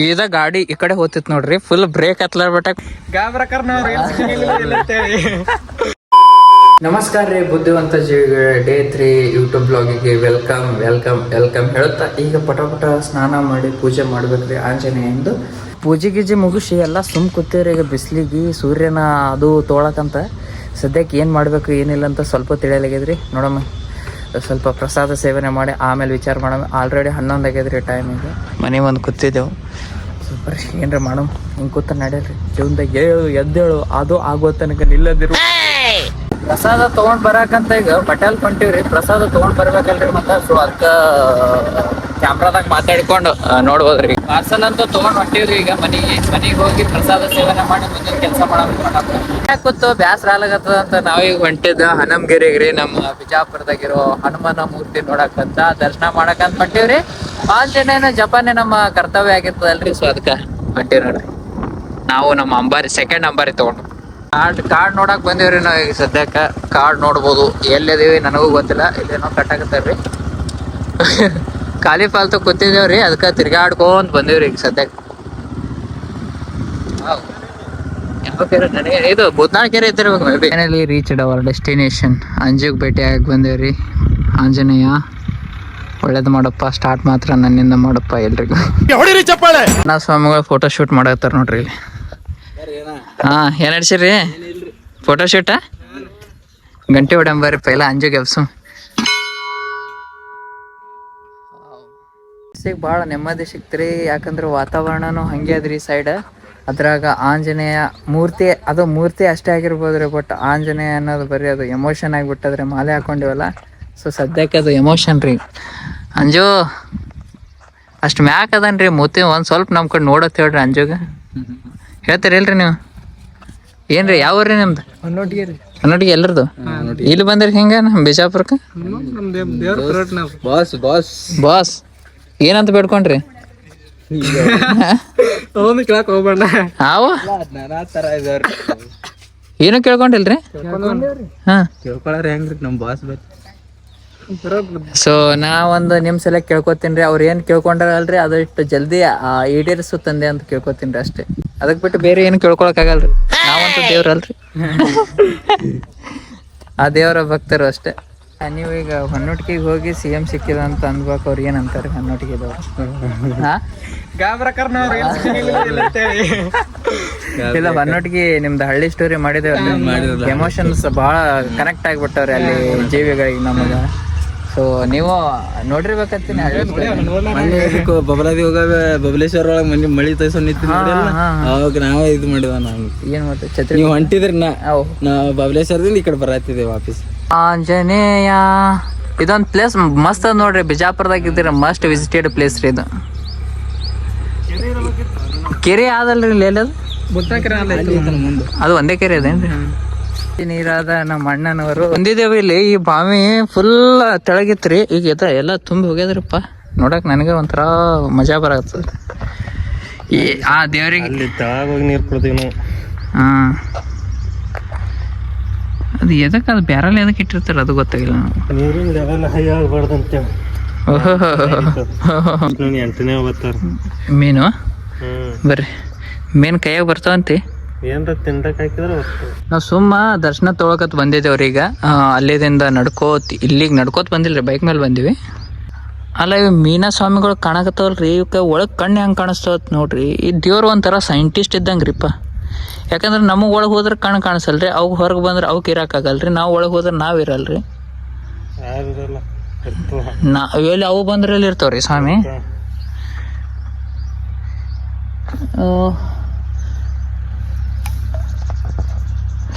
ಇದ ಗಾಡಿ ಈ ಕಡೆ ಹೋಗ್ತಿತ್ ನೋಡ್ರಿ ಫುಲ್ ಬ್ರೇಕ್ ಹತ್ಲಾಡ್ಬಿಟ್ಟ ನಮಸ್ಕಾರ ರೀ ಬುದ್ಧಿವಂತ ಜೀವಿಗಳ ಡೇ ತ್ರೀ ಯೂಟ್ಯೂಬ್ ಬ್ಲಾಗಿಗೆ ವೆಲ್ಕಮ್ ವೆಲ್ಕಮ್ ವೆಲ್ಕಮ್ ಹೇಳುತ್ತಾ ಈಗ ಪಟ ಪಟ ಸ್ನಾನ ಮಾಡಿ ಪೂಜೆ ಮಾಡ್ಬೇಕ್ರಿ ಆಂಜನೇಯಂದು ಪೂಜೆ ಗೀಜೆ ಮುಗಿಸಿ ಎಲ್ಲ ಸುಮ್ ಕೂತೀವ್ರಿ ಈಗ ಬಿಸಿಲಿಗೆ ಸೂರ್ಯನ ಅದು ತೋಳಕಂತ. ಸದ್ಯಕ್ಕೆ ಏನು ಮಾಡಬೇಕು ಏನಿಲ್ಲ ಅಂತ ಸ್ವಲ್ಪ ತಿಳಿಯಲಾಗ್ಯದ್ರಿ. ನೋಡಮ್ಮ ಸ್ವಲ್ಪ ಪ್ರಸಾದ ಸೇವನೆ ಮಾಡಿ ಆಮೇಲೆ ವಿಚಾರ ಮಾಡೋಣ. ಆಲ್ರೆಡಿ ಹನ್ನೊಂದು ಆಗ್ಯದ್ರಿ ಟೈಮಿಗೆ ಮನೆ ಒಂದು ಕೂತಿದ್ದೆವು. ಸೂಪರ್ ಏನ್ರ ಮಾಡಮ್ ಹಿಂಗೆ ಕೂತ ನಡೀರಿ ಜೀವನದಾಗ ಹೇಳು ಎದ್ದೇಳು ಅದು ಆಗೋ ತನಕ ನಿಲ್ಲದಿರು. ಪ್ರಸಾದ ತಗೊಂಡ್ ಬರಾಕಂತ ಈಗ ಪಟೇಲ್ ಹೊಂಟಿವ್ರಿ ಪ್ರಸಾದ ತಗೊಂಡ್ ಬರ್ಬೇಕಲ್ರಿ ಮತ್ತ? ಸೊ ಅದ್ಕ ಕ್ಯಾಮ್ರಾದಾಗ ಮಾತಾಡ್ಕೊಂಡು ನೋಡ್ಬೋದ್ರಿ. ಪಾರ್ಸಲ್ ಅಂತ ತಗೊಂಡ್ ಹೊಂಟಿವ್ರಿ ಈಗ ಮನಿಗೆ ಮನಿಗೆ ಹೋಗಿ ಪ್ರಸಾದ ಸೇವನೆ ಮಾಡಿ ಮುಂದಿನ ಕೆಲಸ ಯಾಕೆ ಕೂತು ಬ್ಯಾಸರ ಆಲಗತ್ತದ ಅಂತ ನಾವೀಗ ಹೊಂಟಿದ್ದ ಹನಮಗಿರಿಗ್ರಿ, ನಮ್ಮ ಬಿಜಾಪುರದಾಗಿರೋ ಹನುಮನ ಮೂರ್ತಿ ನೋಡಕ್ಕಂತ ದರ್ಶನ ಮಾಡಕಂತ ಹೊಂಟಿವ್ರಿ. ಆಂಜನೇಯನ ಜಪಾನೇ ನಮ್ಮ ಕರ್ತವ್ಯ ಆಗಿರ್ತದಲ್ರಿ, ಸೊ ಅದಕ್ಕ ಹೊಂಟಿವಿ ನಾವು ನಮ್ಮ ಅಂಬಾರಿ ಸೆಕೆಂಡ್ ಅಂಬಾರಿ ತಗೊಂಡು. ಕಾರ್ಡ್ ಕಾರ್ಡ್ ನೋಡಕ್ ಬಂದಿವ್ರಿ ನಾವ್ ಈಗ ಸದ್ಯಕ್ಕ. ಕಾರ್ಡ್ ನೋಡ್ಬೋದು. ಎಲ್ಲಿದೀವಿ ನನಗೂ ಗೊತ್ತಿಲ್ಲ. ಇಲ್ಲೇನೋ ಕಟ್ಟಾಕತ್ತಾರ್ರಿ ಖಾಲಿ ಫಾಲ್ತು ಕೂತಿದ್ದೇವ್ರಿ ಅದಕ್ಕೆ ತಿರ್ಗಾಡ್ಕೊಂತ ಬಂದಿವ್ರಿ ಈಗ ಸದ್ಯಕ್ಕೆ. ಇದು ಬುದ್ನಾಳ್ ಕೆರೆ ಇದ್ದಿರ್ಬೇಕು maybe. Finally reached our destination ಅಂಜುಗ್ ಭೇಟಿಯಾಗಿ ಬಂದೇವ್ರಿ ಆಂಜನೇಯ ಒಳ್ಳೇದು ಮಾಡಪ್ಪ. ಸ್ಟಾರ್ಟ್ ಮಾತ್ರ ನನ್ನಿಂದ ಮಾಡಪ್ಪ ಎಲ್ರಿಗೂ. ನಾ ಸ್ವಾಮಿಗಳು ಫೋಟೋ ಶೂಟ್ ಮಾಡತ್ತಾರ ನೋಡ್ರಿ ಇಲ್ಲಿ. ಹಾ, ಏನ್ ನಡ್ಸಿರಿ? ಫೋಟೋ ಶೂಟ ಗಂಟೆ ಹೊಡಂಬರ್ರಿ ಪೈಲ ಅಂಜು ಸಿಗ್ ಭಾಳ ನೆಮ್ಮದಿ ಸಿಕ್ತ್ರಿ, ಯಾಕಂದ್ರೆ ವಾತಾವರಣನೂ ಹಂಗೆ ಅದ್ರಿ ಸೈಡ್ ಅದ್ರಾಗ ಆಂಜನೇಯ ಮೂರ್ತಿ, ಅದು ಮೂರ್ತಿ ಅಷ್ಟೇ ಆಗಿರ್ಬೋದ್ರಿ ಬಟ್ ಆಂಜನೇಯ ಅನ್ನೋದು ಬರೀ ಅದು ಎಮೋಷನ್ ಆಗಿಬಿಟ್ಟದ್ರಿ ಮಾಲೆ ಹಾಕೊಂಡಿವಲ್ಲ ಸೊ ಸದ್ಯಕ್ಕೆ ಅದು ಎಮೋಷನ್ ರೀ. ಅಂಜು, ಅಷ್ಟು ಮ್ಯಾಕ್ ಅದನ್ರಿ, ಮೂತಿ ಒಂದು ಸ್ವಲ್ಪ ನಮ್ಮ ಕಡೆ ಹೇಳ್ರಿ ಅಂಜುಗ. ಹೇಳ್ತೀರಿ ಇಲ್ರಿ ನೀವು? ಏನ್ರಿ ಯಾವ ಊರ್ರಿ ನಿಮ್ದು? ಹನ್ನೊಟ್ಟಿಗೆ ಎಲ್ಲರದು? ಇಲ್ಲಿ ಬಂದ್ರಿ ಹಿಂಗ ನಮ್ ಬಿಜಾಪುರಕ್ಕೆ? Boss boss. ಬಾಸ್ ಏನಂತ ಬೇಡ್ಕೊಂಡ್ರಿ? ಅವನು ಕೇಳಕ್ ಹೋಗ್ಬೇಡ. ತರ ಇದಾವ್ರಿ ಏನು ಕೇಳ್ಕೊಂಡಿಲ್ರಿ? ಹಾ. ಕೇಳ್ಕೊಳಾರ ಹೆಂಗ್ರಿ ನಮ್ ಬಾಸ್ ಬೇಕು ಸೊ ನಾ ಒಂದು ನಿಮ್ ಸಲ ಕೇಳ್ಕೊತೀನಿ ರೀ ಅವ್ರು ಏನ್ ಕೇಳ್ಕೊಂಡಾರಲ್ರಿ ಅದಷ್ಟು ಜಲ್ದಿ ಆ, ಈಡೇರಿಸು ತಂದೆ ಅಂತ ಕೇಳ್ಕೊತೀನಿ ರೀ ಅಷ್ಟೇ. ಅದಕ್ ಬಿಟ್ಟು ಬೇರೆ ಏನು ಕೇಳ್ಕೊಳಕ್ ಆಗಲ್ರಿ. ನಾವಂತೂ ದೇವ್ರಲ್ರಿ. ಆ ದೇವರ ಭಕ್ತರು ಅಷ್ಟೇ. ನೀವು ಈಗ ಹೊನ್ನೊಟ್ಟಿಗೆ ಹೋಗಿ ಸಿ ಎಂ ಸಿಕ್ಕಿದ ಅಂತ ಅನ್ಬೇಕು ಅವ್ರು ಏನ್ ಅಂತಾರೆ ಹೊನ್ನೊಟ್ಟಿಗೆದವ್ರು. ಇಲ್ಲ ಹೊನ್ನೊಟ್ಟಿಗೆ ನಿಮ್ದು ಹಳ್ಳಿ ಸ್ಟೋರಿ ಮಾಡಿದೇವೆ ಎಮೋಷನ್ಸ್ ಬಹಳ ಕನೆಕ್ಟ್ ಆಗ್ಬಿಟ್ಟವ್ರಿ ಅಲ್ಲಿ ಜೀವಿಗಳಿಗೆ ನಮಗ. ಸೊ ನೀವು ನೋಡಿರ್ಬೇಕಂತೀನಿ. ಹಳ್ಳಿ ಮೊನ್ನೆ ಇದಕ್ಕೆ ಬಬಲಾದಿ ಹೋಗಾಗ ಬಬಲೇಶ್ವರ ಒಳಗ ಮನೆ ಮಳಿ ತೈಸೋ ನಿಂತಿ ನೋಡಿಲ್ಲ ಹಾ, ಅವಾಗ ನಾವೇ ಇದು ಮಾಡಿದ ನಾನು ಏನು ಮತ್ತೆ? ಛತ್ರಿ ನೀವು ಹೊಂಟಿದ್ರಿ ನಾ ಅವ್. ನಾ ಬಬಲೇಶ್ವರದಿಂದ ಈ ಕಡೆ ಬರತ್ತಿದ್ದೆ ವಾಪಸ್. ಆಂಜನೇಯ. ಇದೊಂದ್ ಪ್ಲೇಸ್ ಮಸ್ತ್ ಅದ ನೋಡ್ರಿ. ಬಿಜಾಪುರದಾಗ ಇದ್ದೀರ ಮಸ್ಟ್ ವಿಸಿಟೆಡ್ ಪ್ಲೇಸ್ ರೀ ಇದು. ಕೆರೆ ಆದಲ್ರಿ ಇಲ್ಲಿ ಎಲ್ಲದು? ಮುಂದೆ. ಅದು ಒಂದೇ ಕೆರೆ ಅದೇನ್ರಿ? ನೀರಾದ ನಮ್ಮ ಅಣ್ಣನವರು. ಬಂದಿದ್ದೇವೆ ಇಲ್ಲಿ ಈ ಬಾವಿ ಫುಲ್ ತೆಳಗಿತ್ರಿ. ಈಗ ಎದ ಎಲ್ಲ ತುಂಬಿ ಹೋಗ್ಯದ್ರಪ್ಪ. ನೋಡಕ್ ನನಗೆ ಒಂಥರ ಮಜಾ ಬರತ್ತದ ಈ ಆ ದೇವರಿಗೆ ಅಲ್ಲಿ ತಳಗ ಹೋಗಿ ನೀರು ಕೊಡ್ತೀವಿ ನಾವು. ಹಾ. ಅದು ಎದಕ್ಕೆ ಅದು ಬ್ಯಾರಲ್ ಎದಕ್ಕೆ ಇಟ್ಟಿರ್ತಾರೆ ಅದು ಗೊತ್ತಾಗಿಲ್ಲ. ನೀರಿನ ಲೆವೆಲ್ ಹೈ ಎಂಟನೇ ಮೀನು? ಬರ್ರಿ. ಮೀನು ಕೈಯಾಗ ಬರ್ತಾವಂತಿ. ಏನ್ರ ತಿಂಡಕ್ ಹಾಕಿದ್ರ ನಾವು ಸುಮ್ಮ ದರ್ಶನ ತೊಗೊಳಕತ್ ಬಂದಿದ್ದೇವ್ರಿ ಈಗ. ಅಲ್ಲಿದಿಂದ ನಡ್ಕೋತ್ ಇಲ್ಲಿಗೆ ನಡ್ಕೋತ್ ಬಂದಿಲ್ರಿ ಬೈಕ್ ಮೇಲೆ ಬಂದಿವಿ. ಅಲ್ಲ ಇವ್ ಮೀನಾ ಸ್ವಾಮಿಗಳು ಕಾಣಕತ್ತವಲ್ರಿ ಇವಕ್ಕೆ ಒಳಗೆ ಕಣ್ಣು ಹೆಂಗೆ ಕಾಣಿಸ್ತವತ್ ನೋಡ್ರಿ. ಈ ದೇವ್ರು ಒಂಥರ ಸೈಂಟಿಸ್ಟ್ ಇದ್ದಂಗೆ ರೀಪ್ಪ ಯಾಕಂದ್ರೆ ನಮಗೆ ಒಳಗೆ ಹೋದ್ರೆ ಕಣ್ಣು ಕಾಣಿಸಲ್ರಿ ಅವು ಹೊರಗೆ ಬಂದ್ರೆ ಅವಕ್ಕೆ ಇರಕಾಗಲ್ರಿ ನಾವು ಒಳಗೆ ಹೋದ್ರೆ ನಾವು ಇರಲ್ರಿ. ನಾ ಎಲ್ಲಿ ಅವು ಬಂದ್ರೆ ಎಲ್ಲಿ ಇರ್ತಾವ್ರಿ ಸ್ವಾಮಿ.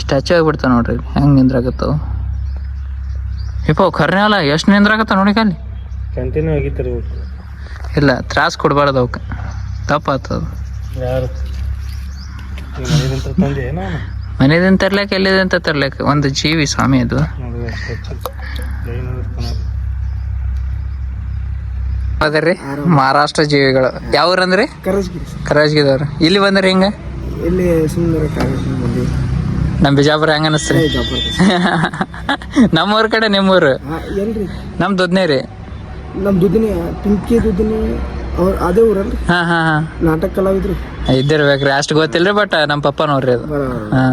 ಸ್ಟ್ಯಾಚು ಆಗ್ಬಿಡ್ತಾವೆ ನೋಡ್ರಿ. ಹೆಂಗೆ ನಿಂದ್ರಾಗತ್ತವು ಇಪ್ಪ ಖರ್ನೆ ಅಲ್ಲ ಎಷ್ಟು ನಿಂದ್ರಾಗತ್ತ ನೋಡಿ ಅಲ್ಲಿ ಕಂಟಿನ್ಯೂ ಆಗಿತ್ತಿರ್ಬೇಕು ಇಲ್ಲ ತ್ರಾಸ ಕೊಡಬಾರ್ದು ಅವಕ್ಕೆ. ತಪ್ಪಾತದ ಯಾರು? ಮನೆಯಿಂದ ತಂದೆ ಏನೋ ಮನೆದಿಂದ ತರ್ಲಿಕ್ಕೆ ಎಲ್ಲಿದಂತ ಅಂತ ತರ್ಲಿಕ್ಕೆ? ಒಂದು ಜೀವಿ ಸ್ವಾಮಿ ಅದು. ಅದರಿ ಮಹಾರಾಷ್ಟ್ರ ಜೀವಿಗಳು. ಯಾವ ಊರಂದ್ರಿ ಕರಾಜ್ಗಿದವ್ರು ಇಲ್ಲಿ ಬಂದ್ರಿ ಹಿಂಗ? ಇಲ್ಲಿ ಸುಂದರ ನಮ್ ಬಿಜಾಪುರ ಹೆಂಗ ಅನಸ್ತ್ರಿ? ನಮ್ಮೂರ್ ಕಡೆ ನಿಮ್ಮೂರು. ಊರು ನಮ್ ದುದ್ನೇರಿ ನಮ್ ದುಡ್ಡಿನ ಪಿಂಕಿ ಅವ್ರು ಅದೇ ಊರಲ್ರಿ? ಹಾ ಹಾ ಹಾ. ನಾಟಕ ಕಲಾವಿದ್ರು? ಇದ್ದಿರ್ಬೇಕ್ರಿ. ಅಷ್ಟು ಗೊತ್ತಿಲ್ರಿ ಬಟ್ ನಮ್ಮ ಪಪ್ಪ ನೋಡ್ರಿ ಅದು ಹಾ.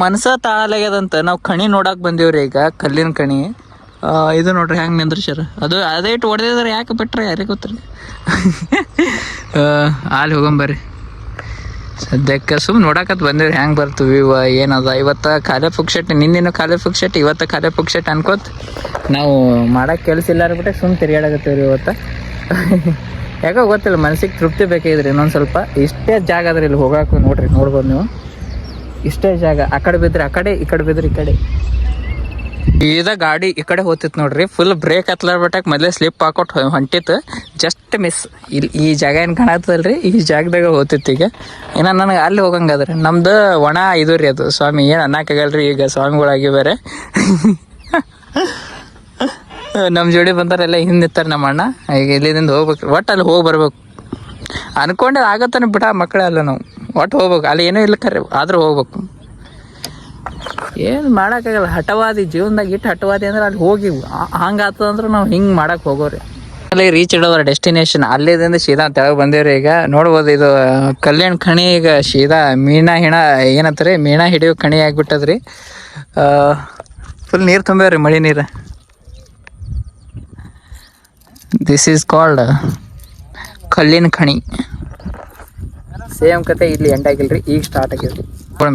ಮನ್ಸ ತಾಳಾಗ್ಯದಂತ ನಾವು ಕಣಿ ನೋಡಕ್ ಬಂದೀವ್ರಿ ಈಗ ಕಲ್ಲಿನ ಕಣಿ. ಇದು ನೋಡ್ರಿ ಹೆಂಗ್ ನಿಂದ್ರಿಸ್ಯಾರ. ಅದು ಅದೇ ಇಟ್ಟು ಹೊಡೆದಿದ್ರೆ ಯಾಕೆ ಬಿಟ್ರೆ ಯಾರಿಗೆ ಗೊತ್ತ್ರಿ ಅಲ್ಲಿ ಹೋಗಂಬರ್ರಿ ಸದ್ಯಕ್ಕೆ ಸುಮ್ ನೋಡಕತ್ ಬಂದಿವ್ರಿ, ಹೆಂಗ್ ಬರ್ತು ವಿವ ಏನದ? ಇವತ್ತ ಖಾಲಿ ಪುಕ್ಷಟ್ ನಿನ್ನೇನು ಖಾಲಿ ಪುಕ್ಷಟ್ ಇವತ್ತ ಖಾಲಿ ಪುಕ್ಷಟ್ ಅನ್ಕೋತ್ ನಾವು ಮಾಡಕ್ ಕೆಲಸ ಇಲ್ಲ ಬಿಟ್ಟೆ ಸುಮ್ ತಿರ್ಗಾಡಕತ್ತೀವ್ರಿ ಇವತ್ತ. ಯಾಕೋ ಗೊತ್ತಿಲ್ಲ, ಮನ್ಸಿಗೆ ತೃಪ್ತಿ ಬೇಕಾಗಿದ್ರಿ ಇನ್ನೊಂದು ಸ್ವಲ್ಪ. ಇಷ್ಟೇ ಜಾಗ ಅದ್ರಿ ಇಲ್ಲಿ ಹೋಗಾಕ ನೋಡ್ರಿ, ನೋಡ್ಬೋದು ನೀವು. ಇಷ್ಟೇ ಜಾಗ, ಆ ಕಡೆ ಬಿದ್ರೆ ಆ ಕಡೆ, ಈ ಕಡೆ ಬಿದ್ರೆ ಈ ಕಡೆ. ಇದ ಗಾಡಿ ಈ ಕಡೆ ಹೋಗ್ತಿತ್ತು ನೋಡ್ರಿ. ಫುಲ್ ಬ್ರೇಕ್ ಹತ್ಲಾರ್ಬಿಟ್ಟಾಗ ಮೊದಲೇ ಸ್ಲಿಪ್ ಹಾಕೊಟ್ ಹೊಂಟಿತ್ತು. ಜಸ್ಟ್ ಮಿಸ್ ಇಲ್ಲಿ ಈ ಜಾಗ ಏನು ಕಾಣತ್ತಲ್ರಿ ಈ ಜಾಗದಾಗ ಹೋಗ್ತಿತ್ತು ಈಗ. ಇನ್ನು ನನಗೆ ಅಲ್ಲಿ ಹೋಗಂಗದ್ರಿ. ನಮ್ದು ಒಣ ಇದು ರೀ ಅದು. ಸ್ವಾಮಿ ಏನು ಅನ್ನಕ್ಕಾಗಲ್ರಿ ಈಗ ಸ್ವಾಮಿಗಳಾಗಿ ಬೇರೆ ನಮ್ಮ ಜೋಡಿ ಬಂದಾರೆಲ್ಲ ಹಿಂದೆ ನಿಂತಾರೆ ನಮ್ಮ ಅಣ್ಣ ಈಗ ಇಲ್ಲಿದಿಂದ ಹೋಗ್ಬೇಕು. ಒಟ್ಟು ಅಲ್ಲಿ ಹೋಗಿ ಬರ್ಬೇಕು. ಅನ್ಕೊಂಡೆ ಆಗತ್ತಾನೆ ಬಿಡ ಮಕ್ಕಳೇ ಅಲ್ಲ ನಾವು. ಒಟ್ಟು ಹೋಗ್ಬೇಕು. ಅಲ್ಲಿ ಏನೂ ಇಲ್ಲ ಕರೆ. ಆದ್ರೂ ಹೋಗ್ಬೇಕು. ಏನು ಮಾಡೋಕ್ಕಾಗಲ್ಲ ಹಠವಾದಿ ಜೀವನದಾಗ ಇಟ್ಟು ಹಠವಾದಿ ಅಂದ್ರೆ ಅಲ್ಲಿ ಹೋಗಿ ಹಂಗಾತದ ಅಂದ್ರೆ ನಾವು ಹಿಂಗೆ ಮಾಡಕ್ಕೆ ಹೋಗೋರಿ. ಅಲ್ಲಿ ರೀಚ್ ಇಡೋದ್ರ ಡೆಸ್ಟಿನೇಷನ್ ಅಲ್ಲಿದಿಂದ ಸೀದಾ ತೆಳಗೆ ಬಂದೇವ್ರಿ ಈಗ. ನೋಡ್ಬೋದು ಇದು ಕಲ್ಯಾಣ ಖಣಿ ಈಗ ಸೀದಾ ಮೀನಾ ಹಿಣ ಏನಂತಾರೆ ಮೀನಾ ಹಿಡಿಯೋ ಖಣಿ ಆಗಿಬಿಟ್ಟದ್ರಿ. ಫುಲ್ ನೀರು ತುಂಬ್ಯಾವ್ರಿ ಮಳೆ ನೀರು. ದಿಸ್ ಈಸ್ ಕಾಲ್ಡ್ ಕಲ್ಲಿನ ಖಣಿ. ಸೇಮ್ ಕತೆ ಇಲ್ಲಿ ಎಂಡ್ ಆಗಿಲ್ರಿ ಈಗ ಸ್ಟಾರ್ಟ್ ಆಗಿಲ್ರಿ.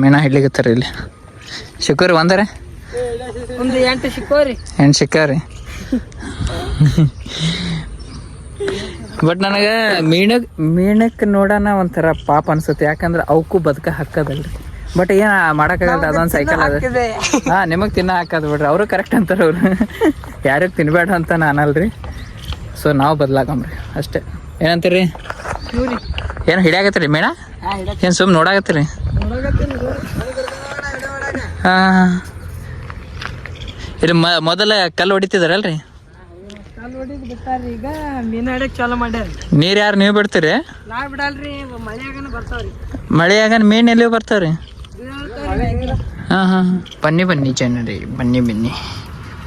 ಮೀನಾ ಹಿಡ್ಲಿಕ್ಕೆ ಇಲ್ಲಿ. ಸಿಕ್ಕವ್ರಿ ಬಂದರೆ ಒಂದು ಎಂಟು ಶಿಕೋರಿ ಎಂಟು ಸಿಕ್ಕಾವ್ರಿ ಬಟ್ ನನಗೆ ಮೀನಕ್ ಮೀನಕ್ ನೋಡೋಣ ಒಂಥರ ಪಾಪ ಅನ್ಸುತ್ತೆ. ಯಾಕಂದ್ರೆ ಅವಕ್ಕೂ ಬದುಕ ಹಾಕದಲ್ರಿ ಬಟ್ ಏನ ಮಾಡಕ್ಕಾಗಲ್ಲ ಅದೊಂದು ಸೈಕಲ್ ಅದ. ಹಾ ನಿಮಗೆ ತಿನ್ನ ಹಾಕದ್ ಬಿಡ್ರಿ. ಅವರು ಕರೆಕ್ಟ್ ಅಂತಾರೆ ಅವ್ರು. ಯಾರಿಗೆ ತಿನ್ಬೇಡ ಅಂತ ನಾನಲ್ರಿ. ಸೊ ನಾವು ಬದ್ಲಾಕಂಬ್ರಿ ಅಷ್ಟೇ. ಏನಂತೀರಿ? ಏನು ಹಿಡಿಯಾಗತ್ತೀರಿ ಮೇಣ ಏನು ಸುಮ್ಮನೆ ನೋಡಾಗತ್ತೀರಿ ಹಾ ಇದು ಮೊದಲ ಕಲ್ಲು ಹೊಡಿತಿದಾರಲ್ರಿ? ನೀರ್ ಹೊಡಿದ್ ಬಿಟ್ಟಾರ್ರಿ ಈಗ ಮೀನ್ ಹಿಡಕ್ ಚಾಲು ಮಾಡ್ಯಾರ ನೀರು ಯಾರು ನೀವು ಬಿಡ್ತೀರಿ? ನಾ ಬಿಡಲ್ರಿ ಮಳೆಯಾಗನ ಬರ್ತಾವ್ರಿ. ಮಳೆಯಾಗ ಮೀನ್ ಎಲ್ಲಿ ಬರ್ತಾವ್ರಿ? ಹಾಂ ಹಾಂ. ಬನ್ನಿ ಬನ್ನಿ ಜನರಿ ಬನ್ನಿ ಬನ್ನಿ.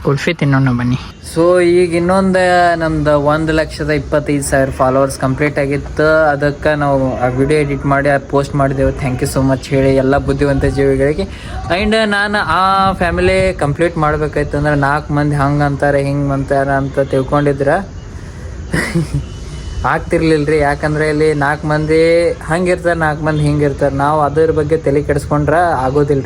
ಕುಲ್ಫಿ ತಿನ್ನೋಣ ಬನ್ನಿ ಸೊ ಈಗ ಇನ್ನೊಂದು ನಮ್ದು ಒಂದು ಲಕ್ಷದ ಇಪ್ಪತ್ತೈದು ಸಾವಿರ ಫಾಲೋವರ್ಸ್ ಕಂಪ್ಲೀಟ್ ಆಗಿತ್ತು. ಅದಕ್ಕೆ ನಾವು ಆ ವಿಡಿಯೋ ಎಡಿಟ್ ಮಾಡಿ ಪೋಸ್ಟ್ ಮಾಡಿದೆವು. ಥ್ಯಾಂಕ್ ಯು ಸೊ ಮಚ್ ಹೇಳಿ ಎಲ್ಲ ಬುದ್ಧಿವಂತ ಜೀವಿಗಳಿಗೆ. ಆ್ಯಂಡ್ ನಾನು ಆ ಫ್ಯಾಮಿಲಿ ಕಂಪ್ಲೀಟ್ ಮಾಡ್ಬೇಕಾಯ್ತಂದ್ರೆ ನಾಲ್ಕು ಮಂದಿ ಹಂಗೆ ಅಂತಾರೆ, ಹಿಂಗೆ ಅಂತಾರೆ ಅಂತ ತಿಳ್ಕೊಂಡಿದ್ರೆ? ಆಗ್ತಿರ್ಲಿಲ್ರಿ, ಯಾಕಂದ್ರೆ ಇಲ್ಲಿ ನಾಲ್ಕು ಮಂದಿ ಹಂಗಿರ್ತಾರೆ, ನಾಲ್ಕು ಮಂದಿ ಹಿಂಗಿರ್ತಾರೆ. ನಾವು ಅದ್ರ ಬಗ್ಗೆ ತಲೆ ಕೆಡಿಸ್ಕೊಂಡ್ರೆ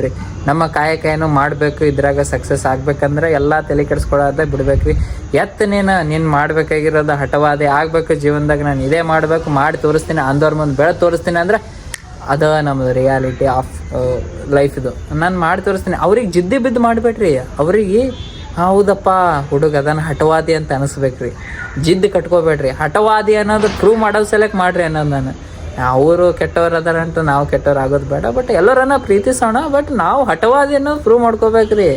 ರೀ ನಮ್ಮ ಕಾಯಕ ಏನು ಮಾಡಬೇಕು, ಇದ್ರಾಗ ಸಕ್ಸಸ್ ಆಗ್ಬೇಕಂದ್ರೆ ಎಲ್ಲ ತಲೆ ಕೆಡಿಸ್ಕೊಳ್ಳೋದೇ ಬಿಡ್ಬೇಕ್ರಿ. ಎತ್ತ ನೀನು ನೀನು ಮಾಡ್ಬೇಕಾಗಿರೋದು ಹಠವಾದಿ ಆಗ್ಬೇಕು ಜೀವನದಾಗ. ನಾನು ಇದೇ ಮಾಡಬೇಕು, ಮಾಡಿ ತೋರಿಸ್ತೀನಿ, ಅಂದವ್ರ ಮುಂದೆ ಬೆಳೆ ತೋರಿಸ್ತೀನಿ ಅಂದ್ರೆ ಅದ ನಮ್ಮದು ರಿಯಾಲಿಟಿ ಆಫ್ ಲೈಫ್ ಇದು. ನಾನು ಮಾಡಿ ತೋರಿಸ್ತೀನಿ. ಅವ್ರಿಗೆ ಜಿದ್ದಿ ಬಿದ್ದು ಮಾಡಬೇಡ್ರಿ. ಅವ್ರಿಗೆ ಹೌದಪ್ಪ, ಹುಡುಗ ಅದನ್ನ ಹಠವಾದಿ ಅಂತ ಅನಿಸ್ಬೇಕ್ರಿ. ಜಿದ್ದು ಕಟ್ಕೋಬೇಡ್ರಿ. ಹಠವಾದಿ ಅನ್ನೋದು ಪ್ರೂವ್ ಮಾಡೋದು ಸೆಲೆಕ್ಟ್ ಮಾಡ್ರಿ ಅನ್ನೋದು ನಾನು. ಅವರು ಕೆಟ್ಟವ್ರು ಅದಾರ ಅಂತ ನಾವು ಕೆಟ್ಟವ್ರು ಆಗೋದು ಬೇಡ ಬಟ್ ಎಲ್ಲರನ್ನ ಪ್ರೀತಿಸೋಣ ಬಟ್ ನಾವು ಹಠವಾದಿ ಅನ್ನೋದು ಪ್ರೂವ್ ಮಾಡ್ಕೋಬೇಕ್ರಿ.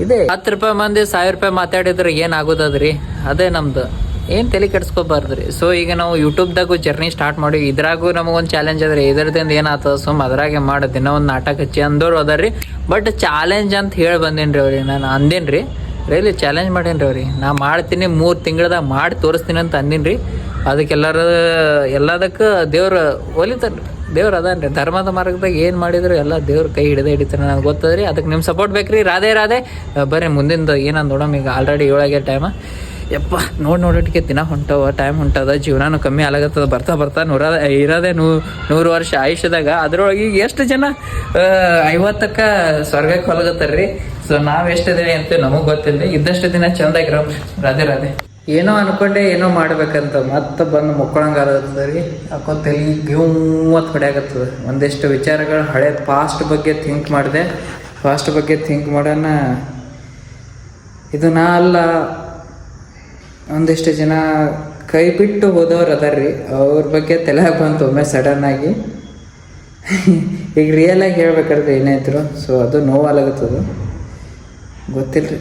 ಇದೇ. ಹತ್ತು ರೂಪಾಯಿ ಮಂದಿ ಸಾವಿರ ರೂಪಾಯಿ ಮಾತಾಡಿದ್ರೆ ಏನು ಆಗೋದದ್ರಿ? ಅದೇ ನಮ್ದು. ಏನು ತಲೆ ಕೆಡ್ಸ್ಕೊಬಾರ್ದ್ರಿ? ಸೊ ಈಗ ನಾವು ಯೂಟ್ಯೂಬ್ದಾಗೂ ಜರ್ನಿ ಸ್ಟಾರ್ಟ್ ಮಾಡಿ, ಇದ್ರಾಗೂ ನಮಗೊಂದು ಚಾಲೆಂಜ್ ಅದ್ರಿ ಇದ್ರದಿಂದ ಏನಾಗ್ತದ? ಸುಮ್ ಅದ್ರಾಗೆ ಮಾಡಿ, ದಿನ ಒಂದು ನಾಟಕ ಹಚ್ಚಿ ಅಂದೋರು ಅದಾರ್ರಿ. ಬಟ್ ಚಾಲೆಂಜ್ ಅಂತ ಹೇಳಿ ಬಂದೇನ್ರಿ ಅವ್ರಿಗೆ, ನಾನು ಅಂದೇನ್ರಿ. ರಿಯಲಿ ಚಾಲೆಂಜ್ ಮಾಡೇನ್ರಿ ಅವ್ರಿಗೆ ನಾ ಮಾಡ್ತೀನಿ ಮೂರು ತಿಂಗಳದಾಗ ಮಾಡಿ ತೋರಿಸ್ತೀನಿ ಅಂತ ಅಂದಿನ್ರಿ. ಅದಕ್ಕೆಲ್ಲರ ಎಲ್ಲದಕ್ಕೆ ದೇವ್ರ ದೇವ್ರು ದೇವ್ರ ರೀ ಧರ್ಮದ ಮಾರ್ಗದಾಗ ಏನು ಮಾಡಿದ್ರು ಎಲ್ಲ ದೇವ್ರ ಕೈ ಹಿಡಿದೇ ಹಿಡಿತಾರೆ ನನಗೆ ರೀ ಅದಕ್ಕೆ ನಿಮ್ಮ ಸಪೋರ್ಟ್ ಬೇಕು ರೀ ರಾಧೆ. ಅಹ್, ಬರ್ರಿ ಮುಂದಿಂದ ಏನಂದು ನೋಡಮ್ ಈಗ ಆಲ್ರೆಡಿ ಏಳಾಗ್ಯ ಟೈಮ ಯಪ್ಪ ನೋಡಿ ನೋಡೋಟಿಗೆ ದಿನ ಹೊಂಟವ ಟೈಮ್ ಹೊಂಟದ ಜೀವನನೂ ಕಮ್ಮಿ ಆಗತ್ತದ ಬರ್ತಾ ಬರ್ತಾ ನೂರ ಇರೋದೇ ನೂ ನೂರು ವರ್ಷ ಆಯುಷ್ಯದಾಗ. ಅದ್ರೊಳಗೆ ಎಷ್ಟು ಜನ ಐವತ್ತಕ್ಕೆ ಸ್ವರ್ಗಕ್ಕೆ ಸ್ವರ್ಗಕ್ಕೆ ಹೊಲಗತ್ತಾರ್ರಿ ಸೊ ನಾವ್ ಎಷ್ಟಿದೆ ಅಂತ ನಮಗ್ ಗೊತ್ತಿಲ್ಲ ಇದ್ದಷ್ಟು ದಿನ ಚಂದಾಗಿರೋ ರಾಧೆ ರಾಧೆ. ಏನೋ ಅನ್ಕೊಂಡೆ, ಏನೋ ಮಾಡ್ಬೇಕಂತ ಮತ್ತೆ ಬಂದು ಮುಕ್ಕೊಳಂಗಾಗತ್ತದ ರೀ ಯಾಕೋ ತಲೆ ಗಿವ್ವತ್ ಹೊಡ್ಯಾಗತ್ತದ ಒಂದಿಷ್ಟು ವಿಚಾರಗಳು ಹಳೆ ಪಾಸ್ಟ್ ಬಗ್ಗೆ ಥಿಂಕ್ ಮಾಡಿದೆ. ಪಾಸ್ಟ್ ಬಗ್ಗೆ ಥಿಂಕ್ ಮಾಡೋಣ. ಇದು ನಾ ಅಲ್ಲ. ಒಂದಿಷ್ಟು ಜನ ಕೈ ಬಿಟ್ಟು ಹೋದವ್ರು ಅದಾರ್ರಿ. ಅವ್ರ ಬಗ್ಗೆ ತಲೆ ಬಂತು ಒಮ್ಮೆ ಸಡನ್ ಆಗಿ. ಈಗ ರಿಯಲ್ ಆಗಿ ಹೇಳ್ಬೇಕಾದ್ರೆ ಏನಾಯ್ತು? ಸೊ ಅದು ನೋವಾಲಾಗತ್ತದು ಗೊತ್ತಿಲ್ಲ ರೀ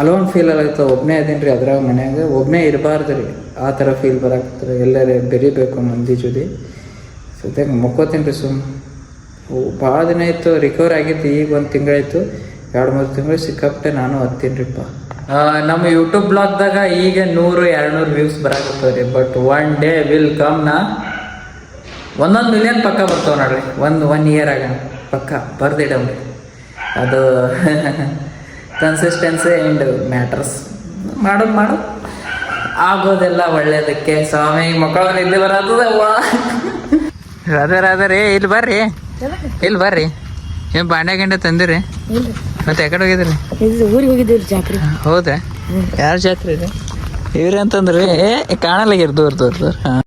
ಅಲೋನ್ ಫೀಲ್ ಆಗುತ್ತೆ ಒಬ್ಬನೇ ಅದೇನು ರೀ ಅದ್ರಾಗ ಮನ್ಯಾಗ. ಒಬ್ಬನೇ ಇರಬಾರ್ದು ರೀ, ಆ ಥರ ಫೀಲ್ ಬರಾಕತ್ತದ ಎಲ್ಲರೇ ಬೆರಿಬೇಕು ಮಂದಿ ಜೊತೆ ಸದ್ಯಕ್ಕೆ ಮುಕ್ಕೋತೀನಿ ರೀ ಸುಮ್ಮ ಭಾಳ ದಿನ ಇತ್ತು ರಿಕವರ್ ಆಗಿತ್ತು ಈಗ ಒಂದು ತಿಂಗಳಾಯ್ತು. ಎರಡು, ಮೂರು ತಿಂಗಳು ಸಿಕ್ಕಾಪಟ್ಟೆ ನಾನು ಹತ್ತೀನಿ ರೀಪ್ಪ. ನಮ್ಮ ಯೂಟ್ಯೂಬ್ ಬ್ಲಾಗ್ದಾಗ ಈಗ ನೂರು, ಎರಡ್ನೂರು views ಬರಾಕತ್ತವ್ರಿ but one day will come ನಾ. ಒಂದೊಂದು ಮಿಲಿಯನ್ ಪಕ್ಕ ಬರ್ತಾವೆ ನೋಡ್ರಿ. ಒಂದು ಒನ್ ಇಯರ್ ಆಗ ಪಕ್ಕ ಬರ್ದಿಡಮ್ರಿ. ಅದು ಕನ್ಸಿಸ್ಟೆನ್ಸಿ ಆ್ಯಂಡ್ ಮ್ಯಾಟರ್ಸ್ ಮಾಡೋದು ಮಾಡು. ಆಗೋದೆಲ್ಲ ಒಳ್ಳೇದಕ್ಕೆ. ಸ್ವಾಮಿ ಮಕ್ಕಳು ನಿದ್ದೆ ಬರತ್ತದವ್ವ. ರಾಧಾ ರಾಧಾ ರೀ ಇಲ್ಲಿ ಬರ್ರಿ. ಇಲ್ಲಿ ಬರ್ರಿ. ಏನು ಬಾಂಡೆ ಗಂಡೆ ತಂದಿರಿ? ಮತ್ತೆ ಯಾಕಡೆ ಹೋಗಿದ್ರಿ? ಊರಿಗೆ ಹೋಗಿದ್ದೀವಿ ಜಾತ್ರೆ. ಹೌದಾ? ಯಾರು ಜಾತ್ರೆ ರೀ ಇವ್ರಿ ಅಂತಂದ್ರಿ ಏ ಕಾಣಲ್ಲ ದೂರ ದೂರ ದೂರ. ಹಾ.